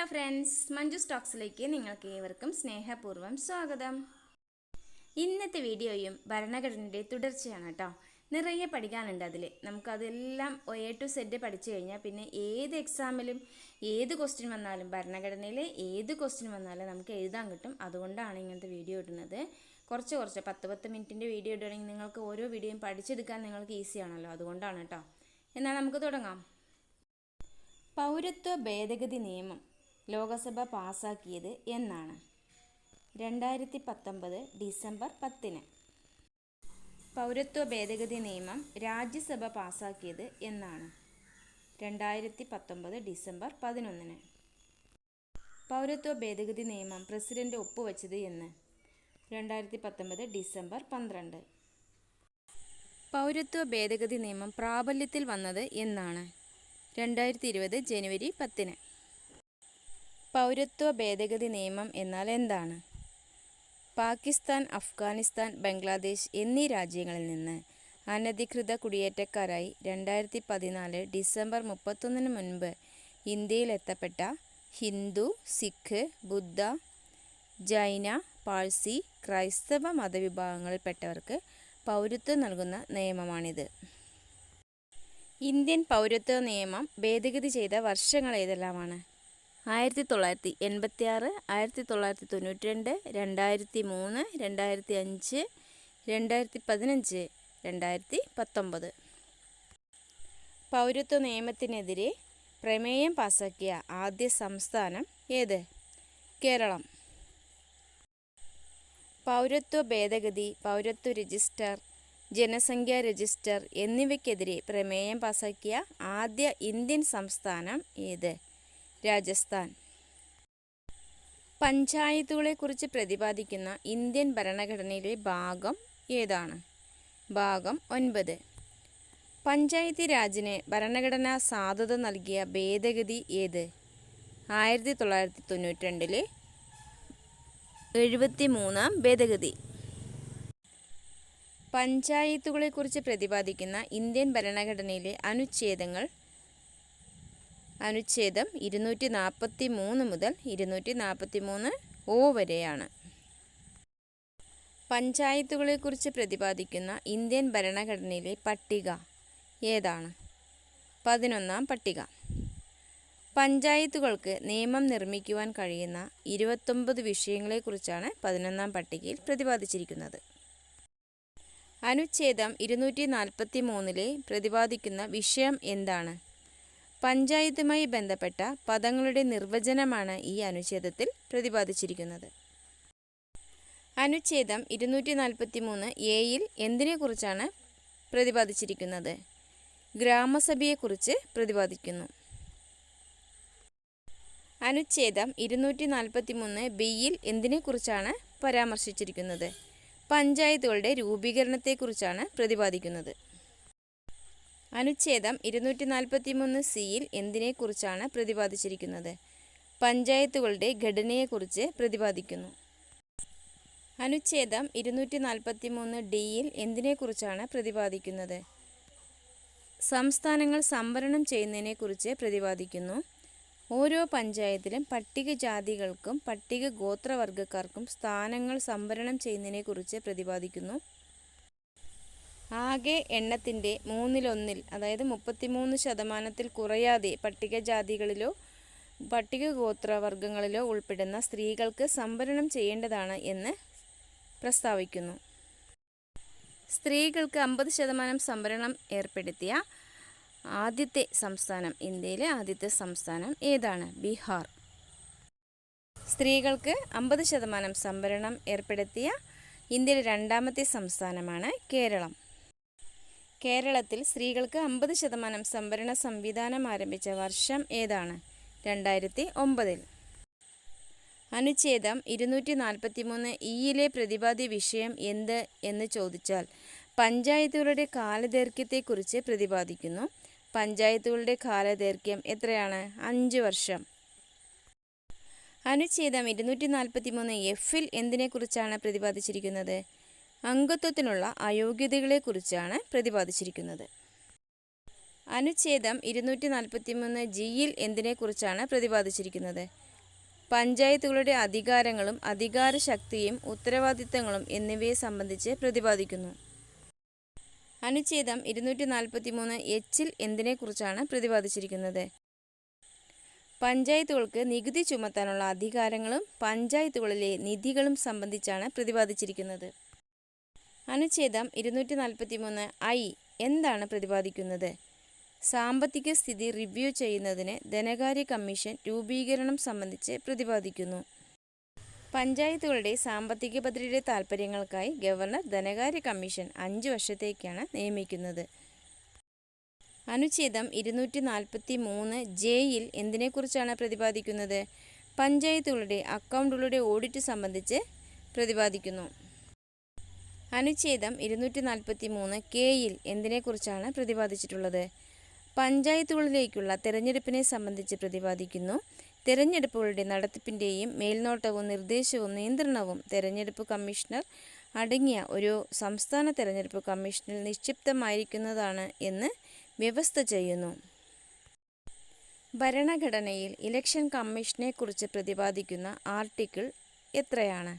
Hello friends Manju സ്റ്റോക്സിലേക്ക് നിങ്ങൾക്ക് ഏവർക്കും സ്നേഹപൂർവം സ്വാഗതം. ഇന്നത്തെ വീഡിയോയും ഭരണഘടനയുടെ തുടർച്ചയാണ് കേട്ടോ. നിറയെ പഠിക്കാനുണ്ട് അതിൽ നമുക്കതെല്ലാം എ ടു സെഡ് പഠിച്ചു കഴിഞ്ഞാൽ പിന്നെ ഏത് എക്സാമിലും ഏത് ക്വസ്റ്റ്യൻ വന്നാലും ഭരണഘടനയിലെ ഏത് ക്വസ്റ്റ്യൻ വന്നാലും നമുക്ക് എഴുതാൻ കിട്ടും. അതുകൊണ്ടാണ് ഇങ്ങനത്തെ വീഡിയോ ഇടുന്നത്. കുറച്ച് കുറച്ച് പത്ത് പത്ത് മിനിറ്റിന്റെ വീഡിയോ ഇടുകയാണെങ്കിൽ നിങ്ങൾക്ക് ഓരോ വീഡിയോയും പഠിച്ചെടുക്കാൻ നിങ്ങൾക്ക് ഈസിയാണല്ലോ അതുകൊണ്ടാണ് കേട്ടോ. എന്നാൽ നമുക്ക് തുടങ്ങാം. പൗരത്വ ഭേദഗതി നിയമം. ലോകസഭ പാസാക്കിയത് എന്നാണ്. രണ്ടായിരത്തി പത്തൊമ്പത് ഡിസംബർ പത്തിന്. പൗരത്വ ഭേദഗതി നിയമം രാജ്യസഭ പാസാക്കിയത് എന്നാണ്. രണ്ടായിരത്തി പത്തൊമ്പത് ഡിസംബർ പതിനൊന്നിന്. പൗരത്വ ഭേദഗതി നിയമം പ്രസിഡന്റ് ഒപ്പുവച്ചത് എന്ന്. രണ്ടായിരത്തി പത്തൊമ്പത് ഡിസംബർ പന്ത്രണ്ട്. പൗരത്വ ഭേദഗതി നിയമം പ്രാബല്യത്തിൽ വന്നത് എന്നാണ്. രണ്ടായിരത്തി ഇരുപത് ജനുവരി പത്തിന്. പൗരത്വ ഭേദഗതി നിയമം എന്നാൽ എന്താണ്? പാകിസ്ഥാൻ അഫ്ഗാനിസ്ഥാൻ ബംഗ്ലാദേശ് എന്നീ രാജ്യങ്ങളിൽ നിന്ന് അനധികൃത കുടിയേറ്റക്കാരായി രണ്ടായിരത്തി പതിനാല് ഡിസംബർ മുപ്പത്തൊന്നിന് മുൻപ് ഇന്ത്യയിൽ എത്തപ്പെട്ട ഹിന്ദു സിഖ് ബുദ്ധ ജൈന പാഴ്സി ക്രൈസ്തവ മതവിഭാഗങ്ങളിൽപ്പെട്ടവർക്ക് പൗരത്വം നൽകുന്ന നിയമമാണിത്. ഇന്ത്യൻ പൗരത്വ നിയമം ഭേദഗതി ചെയ്ത വർഷങ്ങൾ ഏതെല്ലാമാണ്? ആയിരത്തി തൊള്ളായിരത്തി എൺപത്തി ആറ് ആയിരത്തി തൊള്ളായിരത്തി തൊണ്ണൂറ്റി രണ്ട് രണ്ടായിരത്തി മൂന്ന് രണ്ടായിരത്തി അഞ്ച് രണ്ടായിരത്തി പതിനഞ്ച് രണ്ടായിരത്തി പത്തൊമ്പത് പൗരത്വ നിയമത്തിനെതിരെ പ്രമേയം പാസാക്കിയ ആദ്യ സംസ്ഥാനം ഏത്? കേരളം. പൗരത്വ ഭേദഗതി പൗരത്വ രജിസ്റ്റർ ജനസംഖ്യാ രജിസ്റ്റർ എന്നിവയ്ക്കെതിരെ പ്രമേയം പാസാക്കിയ ആദ്യ ഇന്ത്യൻ സംസ്ഥാനം ഏത്? രാജസ്ഥാൻ. പഞ്ചായത്തുകളെക്കുറിച്ച് പ്രതിപാദിക്കുന്ന ഇന്ത്യൻ ഭരണഘടനയിലെ ഭാഗം ഏതാണ്? ഭാഗം ഒൻപത്. പഞ്ചായത്തി രാജിന് ഭരണഘടനാ സാധുത നൽകിയ ഭേദഗതി ഏത്? ആയിരത്തി തൊള്ളായിരത്തി തൊണ്ണൂറ്റി രണ്ടിലെ എഴുപത്തി മൂന്നാം ഭേദഗതി. പഞ്ചായത്തുകളെക്കുറിച്ച് പ്രതിപാദിക്കുന്ന ഇന്ത്യൻ ഭരണഘടനയിലെ അനുച്ഛേദങ്ങൾ അനുച്ഛേദം ഇരുന്നൂറ്റി നാൽപ്പത്തി മൂന്ന് മുതൽ ഇരുന്നൂറ്റി നാൽപ്പത്തി മൂന്ന് ഒ വരെയാണ്. പഞ്ചായത്തുകളെക്കുറിച്ച് പ്രതിപാദിക്കുന്ന ഇന്ത്യൻ ഭരണഘടനയിലെ പട്ടിക ഏതാണ്? പതിനൊന്നാം പട്ടിക. പഞ്ചായത്തുകൾക്ക് നിയമം നിർമ്മിക്കുവാൻ കഴിയുന്ന ഇരുപത്തൊമ്പത് വിഷയങ്ങളെക്കുറിച്ചാണ് പതിനൊന്നാം പട്ടികയിൽ പ്രതിപാദിച്ചിരിക്കുന്നത്. അനുച്ഛേദം ഇരുന്നൂറ്റി നാൽപ്പത്തി മൂന്നിലെ പ്രതിപാദിക്കുന്ന വിഷയം എന്താണ്? പഞ്ചായത്തുമായി ബന്ധപ്പെട്ട പദങ്ങളുടെ നിർവചനമാണ് ഈ അനുച്ഛേദത്തിൽ പ്രതിപാദിച്ചിരിക്കുന്നത്. അനുച്ഛേദം ഇരുന്നൂറ്റി നാൽപ്പത്തി മൂന്ന് എയിൽ എന്തിനെക്കുറിച്ചാണ് പ്രതിപാദിച്ചിരിക്കുന്നത്? ഗ്രാമസഭയെക്കുറിച്ച് പ്രതിപാദിക്കുന്നു. അനുച്ഛേദം ഇരുന്നൂറ്റി നാൽപ്പത്തി മൂന്ന് ബിയിൽ എന്തിനെക്കുറിച്ചാണ് പരാമർശിച്ചിരിക്കുന്നത്? പഞ്ചായത്തുകളുടെ രൂപീകരണത്തെക്കുറിച്ചാണ് പ്രതിപാദിക്കുന്നത്. അനുച്ഛേദം ഇരുന്നൂറ്റി നാൽപ്പത്തി മൂന്ന് സിയിൽ എന്തിനെക്കുറിച്ചാണ് പ്രതിപാദിച്ചിരിക്കുന്നത്? പഞ്ചായത്തുകളുടെ ഘടനയെക്കുറിച്ച് പ്രതിപാദിക്കുന്നു. അനുച്ഛേദം ഇരുന്നൂറ്റി നാൽപ്പത്തി മൂന്ന് ഡിയിൽ എന്തിനെക്കുറിച്ചാണ് പ്രതിപാദിക്കുന്നത്? സംസ്ഥാനങ്ങൾ സംവരണം ചെയ്യുന്നതിനെക്കുറിച്ച് പ്രതിപാദിക്കുന്നു. ഓരോ പഞ്ചായത്തിലും പട്ടികജാതികൾക്കും പട്ടിക ഗോത്രവർഗക്കാർക്കും സ്ഥാനങ്ങൾ സംവരണം ചെയ്യുന്നതിനെക്കുറിച്ച് പ്രതിപാദിക്കുന്നു. ആകെ എണ്ണത്തിന്റെ മൂന്നിലൊന്നിൽ അതായത് മുപ്പത്തിമൂന്ന് ശതമാനത്തിൽ കുറയാതെ പട്ടികജാതികളിലോ പട്ടിക ഗോത്രവർഗങ്ങളിലോ ഉൾപ്പെടുന്ന സ്ത്രീകൾക്ക് സംവരണം ചെയ്യേണ്ടതാണ് എന്ന് പ്രസ്താവിക്കുന്നു. സ്ത്രീകൾക്ക് അമ്പത് ശതമാനം സംവരണം ഏർപ്പെടുത്തിയ ആദ്യത്തെ സംസ്ഥാനം ഇന്ത്യയിലെ ആദ്യത്തെ സംസ്ഥാനം ഏതാണ്? ബീഹാർ. സ്ത്രീകൾക്ക് അമ്പത് ശതമാനം സംവരണം ഏർപ്പെടുത്തിയ ഇന്ത്യയിലെ രണ്ടാമത്തെ സംസ്ഥാനമാണ് കേരളം. കേരളത്തിൽ സ്ത്രീകൾക്ക് അമ്പത് ശതമാനം സംവരണ സംവിധാനം ആരംഭിച്ച വർഷം ഏതാണ്? രണ്ടായിരത്തി ഒമ്പതിൽ അനുച്ഛേദം ഇരുന്നൂറ്റി നാൽപ്പത്തി മൂന്ന് ഇയിലെ പ്രതിപാദ്യ വിഷയം എന്ത് എന്ന് ചോദിച്ചാൽ പഞ്ചായത്തുകളുടെ കാലദൈർഘ്യത്തെക്കുറിച്ച് പ്രതിപാദിക്കുന്നു. പഞ്ചായത്തുകളുടെ കാലദൈർഘ്യം എത്രയാണ്? അഞ്ച് വർഷം. അനുച്ഛേദം ഇരുന്നൂറ്റി നാൽപ്പത്തി മൂന്ന് എഫിൽ എന്തിനെക്കുറിച്ചാണ് പ്രതിപാദിച്ചിരിക്കുന്നത്? അംഗത്വത്തിനുള്ള അയോഗ്യതകളെക്കുറിച്ചാണ് പ്രതിപാദിച്ചിരിക്കുന്നത്. അനുച്ഛേദം ഇരുന്നൂറ്റി നാൽപ്പത്തി മൂന്ന് ജിയിൽ എന്തിനെക്കുറിച്ചാണ് പ്രതിപാദിച്ചിരിക്കുന്നത്? പഞ്ചായത്തുകളുടെ അധികാരങ്ങളും അധികാരശക്തിയും ഉത്തരവാദിത്തങ്ങളും എന്നിവയെ സംബന്ധിച്ച് പ്രതിപാദിക്കുന്നു. അനുച്ഛേദം ഇരുന്നൂറ്റി നാൽപ്പത്തി മൂന്ന് എച്ചിൽ എന്തിനെക്കുറിച്ചാണ് പ്രതിപാദിച്ചിരിക്കുന്നത്? പഞ്ചായത്തുകൾക്ക് നികുതി ചുമത്താനുള്ള അധികാരങ്ങളും പഞ്ചായത്തുകളിലെ നിധികളും സംബന്ധിച്ചാണ് പ്രതിപാദിച്ചിരിക്കുന്നത്. അനുച്ഛേദം ഇരുന്നൂറ്റി നാൽപ്പത്തി മൂന്ന് ഐ എന്താണ് പ്രതിപാദിക്കുന്നത്? സാമ്പത്തിക സ്ഥിതി റിവ്യൂ ചെയ്യുന്നതിന് ധനകാര്യ കമ്മീഷൻ രൂപീകരണം സംബന്ധിച്ച് പ്രതിപാദിക്കുന്നു. പഞ്ചായത്തുകളുടെ സാമ്പത്തിക പദ്ധതിയുടെ താൽപ്പര്യങ്ങൾക്കായി ഗവർണർ ധനകാര്യ കമ്മീഷൻ അഞ്ച് വർഷത്തേക്കാണ് നിയമിക്കുന്നത്. അനുച്ഛേദം ഇരുന്നൂറ്റി നാൽപ്പത്തി മൂന്ന് ജെയിൽ എന്തിനെക്കുറിച്ചാണ് പ്രതിപാദിക്കുന്നത്? പഞ്ചായത്തുകളുടെ അക്കൗണ്ടുകളുടെ ഓഡിറ്റ് സംബന്ധിച്ച് പ്രതിപാദിക്കുന്നു. അനുച്ഛേദം ഇരുന്നൂറ്റി നാൽപ്പത്തി മൂന്ന് കെയിൽ എന്തിനെക്കുറിച്ചാണ് പ്രതിപാദിച്ചിട്ടുള്ളത്? പഞ്ചായത്തുകളിലേക്കുള്ള തെരഞ്ഞെടുപ്പിനെ സംബന്ധിച്ച് പ്രതിപാദിക്കുന്നു. തെരഞ്ഞെടുപ്പുകളുടെ നടത്തിപ്പിന്റെയും മേൽനോട്ടവും നിർദ്ദേശവും നിയന്ത്രണവും തെരഞ്ഞെടുപ്പ് കമ്മീഷണർ അടങ്ങിയ ഒരു സംസ്ഥാന തെരഞ്ഞെടുപ്പ് കമ്മീഷനിൽ നിക്ഷിപ്തമായിരിക്കുന്നതാണ് എന്ന് വ്യവസ്ഥ ചെയ്യുന്നു. ഭരണഘടനയിൽ ഇലക്ഷൻ കമ്മീഷനെക്കുറിച്ച് പ്രതിപാദിക്കുന്ന ആർട്ടിക്കിൾ എത്രയാണ്?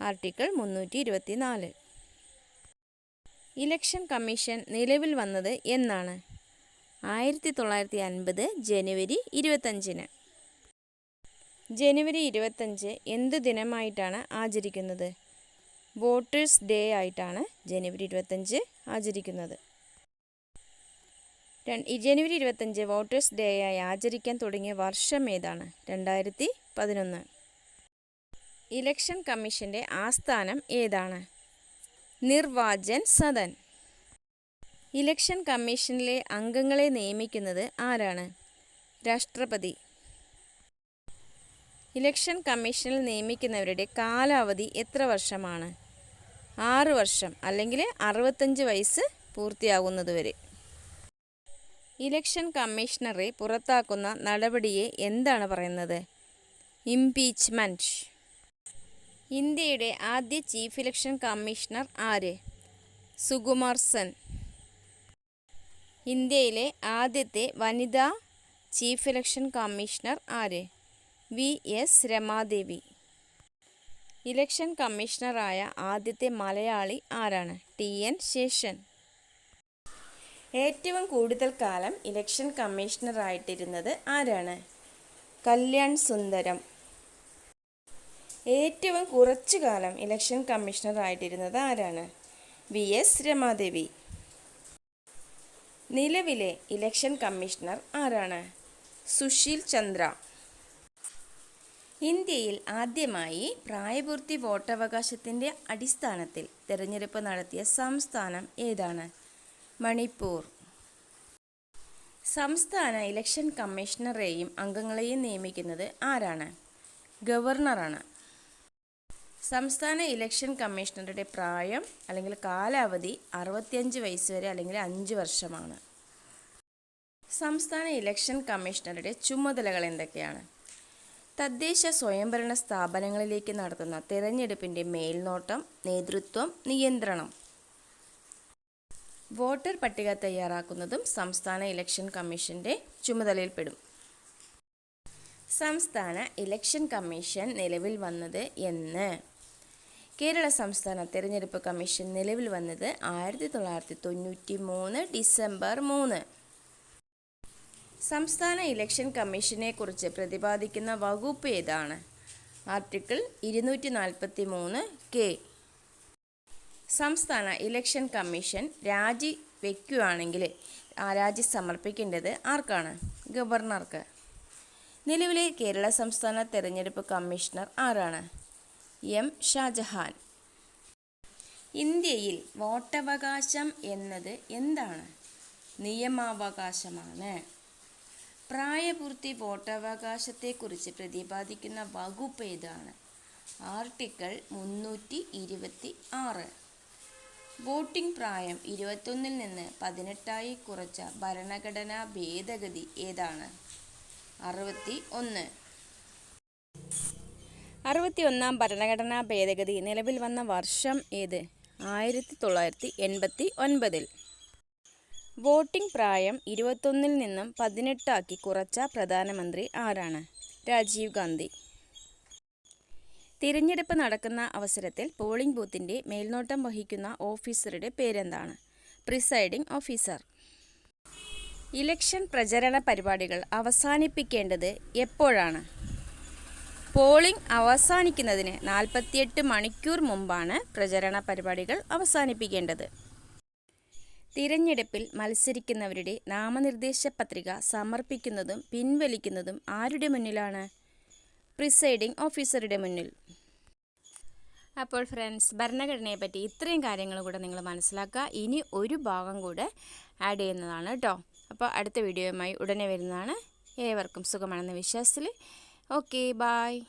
ആർട്ടിക്കിൾ മുന്നൂറ്റി ഇരുപത്തിനാല് ഇലക്ഷൻ കമ്മീഷൻ നിലവിൽ വന്നത് എന്നാണ്. ആയിരത്തി തൊള്ളായിരത്തി അൻപത് ജനുവരി ഇരുപത്തഞ്ചിന് ജനുവരി ഇരുപത്തഞ്ച് എന്ത് ദിനമായിട്ടാണ് ആചരിക്കുന്നത്? വോട്ടേഴ്സ് ഡേ ആയിട്ടാണ് ജനുവരി ഇരുപത്തഞ്ച് ആചരിക്കുന്നത്. ജനുവരി ഇരുപത്തഞ്ച് വോട്ടേഴ്സ് ഡേ ആയി ആചരിക്കാൻ തുടങ്ങിയ വർഷം ഏതാണ്? രണ്ടായിരത്തി പതിനൊന്ന് ഇലക്ഷൻ കമ്മീഷന്റെ ആസ്ഥാനം ഏതാണ്? നിർവാചൻ സദൻ. ഇലക്ഷൻ കമ്മീഷനിലെ അംഗങ്ങളെ നിയമിക്കുന്നത് ആരാണ്? രാഷ്ട്രപതി. ഇലക്ഷൻ കമ്മീഷനിൽ നിയമിക്കുന്നവരുടെ കാലാവധി എത്ര വർഷമാണ്? ആറ് വർഷം അല്ലെങ്കിൽ അറുപത്തഞ്ച് വയസ്സ് പൂർത്തിയാകുന്നതുവരെ ഇലക്ഷൻ കമ്മീഷണറെ പുറത്താക്കുന്ന നടപടിയെ എന്താണ് പറയുന്നത്? ഇംപീച്ച്മെന്റ് ഇന്ത്യയുടെ ആദ്യ ചീഫ് ഇലക്ഷൻ കമ്മീഷണർ ആര്? സുകുമാർ സെൻ. ഇന്ത്യയിലെ ആദ്യത്തെ വനിതാ ചീഫ് ഇലക്ഷൻ കമ്മീഷണർ ആര്? വി. എസ്. രമാദേവി. ഇലക്ഷൻ കമ്മീഷണറായ ആദ്യത്തെ മലയാളി ആരാണ്? ടി. എൻ. ശേഷൻ. ഏറ്റവും കൂടുതൽ കാലം ഇലക്ഷൻ കമ്മീഷണറായിട്ടിരുന്നത് ആരാണ്? കല്യാൺ സുന്ദരം. ഏറ്റവും കുറച്ചു കാലം ഇലക്ഷൻ കമ്മീഷണറായിട്ടിരുന്നത് ആരാണ്? വി. എസ്. രമാദേവി. നിലവിലെ ഇലക്ഷൻ കമ്മീഷണർ ആരാണ്? സുശീൽ ചന്ദ്ര. ഇന്ത്യയിൽ ആദ്യമായി പ്രായപൂർത്തി വോട്ടവകാശത്തിന്റെ അടിസ്ഥാനത്തിൽ തിരഞ്ഞെടുപ്പ് നടത്തിയ സംസ്ഥാനം ഏതാണ്? മണിപ്പൂർ. സംസ്ഥാന ഇലക്ഷൻ കമ്മീഷണറെയും അംഗങ്ങളെയും നിയമിക്കുന്നത് ആരാണ്? ഗവർണറാണ്. സംസ്ഥാന ഇലക്ഷൻ കമ്മീഷണറുടെ പ്രായം അല്ലെങ്കിൽ കാലാവധി അറുപത്തിയഞ്ച് വയസ്സ് വരെ അല്ലെങ്കിൽ അഞ്ച് വർഷമാണ്. സംസ്ഥാന ഇലക്ഷൻ കമ്മീഷണറുടെ ചുമതലകൾ എന്തൊക്കെയാണ്? തദ്ദേശ സ്വയംഭരണ സ്ഥാപനങ്ങളിലേക്ക് നടത്തുന്ന തിരഞ്ഞെടുപ്പിന്റെ മേൽനോട്ടം നേതൃത്വം നിയന്ത്രണം. വോട്ടർ പട്ടിക തയ്യാറാക്കുന്നതും സംസ്ഥാന ഇലക്ഷൻ കമ്മീഷന്റെ ചുമതലയിൽപ്പെടും. സംസ്ഥാന ഇലക്ഷൻ കമ്മീഷൻ നിലവിൽ വന്നത് എന്ന്. കേരള സംസ്ഥാന തിരഞ്ഞെടുപ്പ് കമ്മീഷൻ നിലവിൽ വന്നത് ആയിരത്തി തൊള്ളായിരത്തി തൊണ്ണൂറ്റി മൂന്ന് ഡിസംബർ മൂന്ന്. സംസ്ഥാന ഇലക്ഷൻ കമ്മീഷനെ കുറിച്ച് പ്രതിപാദിക്കുന്ന വകുപ്പ് ഏതാണ്? ആർട്ടിക്കിൾ ഇരുന്നൂറ്റി നാൽപ്പത്തി മൂന്ന് കെ. സംസ്ഥാന ഇലക്ഷൻ കമ്മീഷൻ രാജി വയ്ക്കുകയാണെങ്കിൽ ആ രാജി സമർപ്പിക്കേണ്ടത് ആർക്കാണ്? ഗവർണർക്ക്. നിലവിലെ കേരള സംസ്ഥാന തെരഞ്ഞെടുപ്പ് കമ്മീഷണർ ആരാണ്? എം ഷാജഹാൻ. ഇന്ത്യയിൽ വോട്ടവകാശം എന്നത് എന്താണ്? നിയമാവകാശമാണ്. പ്രായപൂർത്തി വോട്ടവകാശത്തെക്കുറിച്ച് പ്രതിപാദിക്കുന്ന വകുപ്പ് ഏതാണ്? ആർട്ടിക്കിൾ മുന്നൂറ്റി ഇരുപത്തി ആറ് വോട്ടിംഗ് പ്രായം ഇരുപത്തൊന്നിൽ നിന്ന് പതിനെട്ടായി കുറച്ച ഭരണഘടനാ ഭേദഗതി ഏതാണ്? അറുപത്തി ഒന്ന് അറുപത്തി ഒന്നാം ഭരണഘടനാ ഭേദഗതി നിലവിൽ വന്ന വർഷം ഏത്? ആയിരത്തി തൊള്ളായിരത്തി എൺപത്തി ഒൻപതിൽ വോട്ടിംഗ് പ്രായം ഇരുപത്തൊന്നിൽ നിന്നും പതിനെട്ടാക്കി കുറച്ച പ്രധാനമന്ത്രി ആരാണ്? രാജീവ് ഗാന്ധി. തിരഞ്ഞെടുപ്പ് നടക്കുന്ന അവസരത്തിൽ പോളിംഗ് ബൂത്തിന്റെ മേൽനോട്ടം വഹിക്കുന്ന ഓഫീസറുടെ പേരെന്താണ്? Presiding officer. ഇലക്ഷൻ പ്രചരണ പരിപാടികൾ അവസാനിപ്പിക്കേണ്ടത് എപ്പോഴാണ്? പോളിംഗ് അവസാനിക്കുന്നതിന് നാൽപ്പത്തിയെട്ട് മണിക്കൂർ മുമ്പാണ് പ്രചരണ പരിപാടികൾ അവസാനിപ്പിക്കേണ്ടത്. തിരഞ്ഞെടുപ്പിൽ മത്സരിക്കുന്നവരുടെ നാമനിർദ്ദേശ പത്രിക സമർപ്പിക്കുന്നതും പിൻവലിക്കുന്നതും ആരുടെ മുന്നിലാണ്? പ്രിസൈഡിംഗ് ഓഫീസറുടെ മുന്നിൽ. അപ്പോൾ ഫ്രണ്ട്സ് ഭരണഘടനയെ പറ്റി ഇത്രയും കാര്യങ്ങൾ കൂടെ നിങ്ങൾ മനസ്സിലാക്കുക. ഇനി ഒരു ഭാഗം കൂടെ ആഡ് ചെയ്യുന്നതാണ് കേട്ടോ അപ്പോൾ അടുത്ത വീഡിയോയുമായി ഉടനെ വരുന്നതാണ്. ഏവർക്കും സുഖമാണെന്ന വിശ്വാസത്തിൽ Okay, bye.